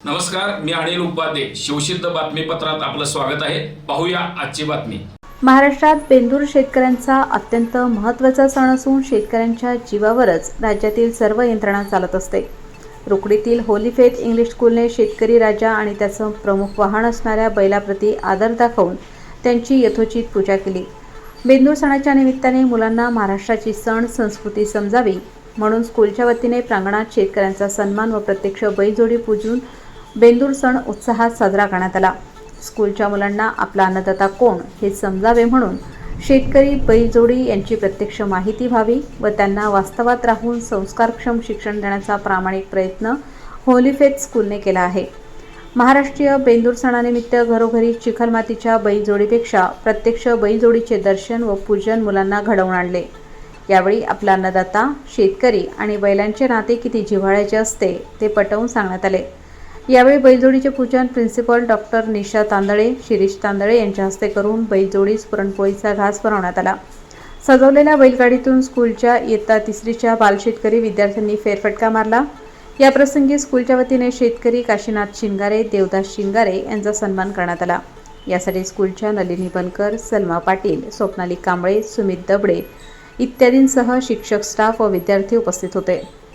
नमस्कार मी अनिल उपाध्ये. शिवसिद्ध बातमीपत्रात आपलं स्वागत आहे. पाहूया आजची बातमी. महाराष्ट्रात बेंदूर शेतकऱ्यांचा अत्यंत महत्त्वाचा सण असून शेतकऱ्यांच्या जीवावरच राज्यातील सर्व यंत्रणा चालत असते. रुकडीतील होली फेथ इंग्लिश स्कूलने शेतकरी राजा आणि त्याचं प्रमुख वाहन असणाऱ्या बैलाप्रती आदर दाखवून त्यांची यथोचित पूजा केली. बेंदूर सणाच्या निमित्ताने मुलांना महाराष्ट्राची सण संस्कृती समजावी म्हणून स्कूलच्या वतीने प्रांगणात शेतकऱ्यांचा सन्मान व प्रत्यक्ष बैलजोडी पूजून बेंदूर सण उत्साहात साजरा करण्यात आला. स्कूलच्या मुलांना आपला अन्नदाता कोण हे समजावे म्हणून शेतकरी बैलजोडी यांची प्रत्यक्ष माहिती व्हावी व त्यांना वास्तवात राहून संस्कारक्षम शिक्षण देण्याचा प्रामाणिक प्रयत्न होलीफेथ स्कूलने केला आहे. महाराष्ट्रीय बेंदूर सणानिमित्त घरोघरी चिखलमातीच्या बैलजोडीपेक्षा प्रत्यक्ष बैलजोडीचे दर्शन व पूजन मुलांना घडवून आणले. यावेळी आपला अन्नदाता शेतकरी आणि बैलांचे नाते किती जिव्हाळ्याचे असते ते पटवून सांगण्यात आले. यावेळी बैलजोडीचे पूजन प्रिन्सिपल डॉक्टर निशा तांदळे शिरीष तांदळे यांच्या हस्ते करून बैलजोडीस पुरणपोळीचा घास भरवण्यात आला. सजवलेल्या बैलगाडीतून स्कूलच्या इयत्ता तिसरीच्या बालशेतकरी विद्यार्थ्यांनी फेरफटका मारला. याप्रसंगी स्कूलच्या वतीने शेतकरी काशीनाथ शिंगारे देवदास शिंगारे यांचा सन्मान करण्यात आला. यासाठी स्कूलच्या नलिनी बनकर सलमा पाटील स्वप्नाली कांबळे सुमित दबडे इत्यादींसह शिक्षक स्टाफ व विद्यार्थी उपस्थित होते.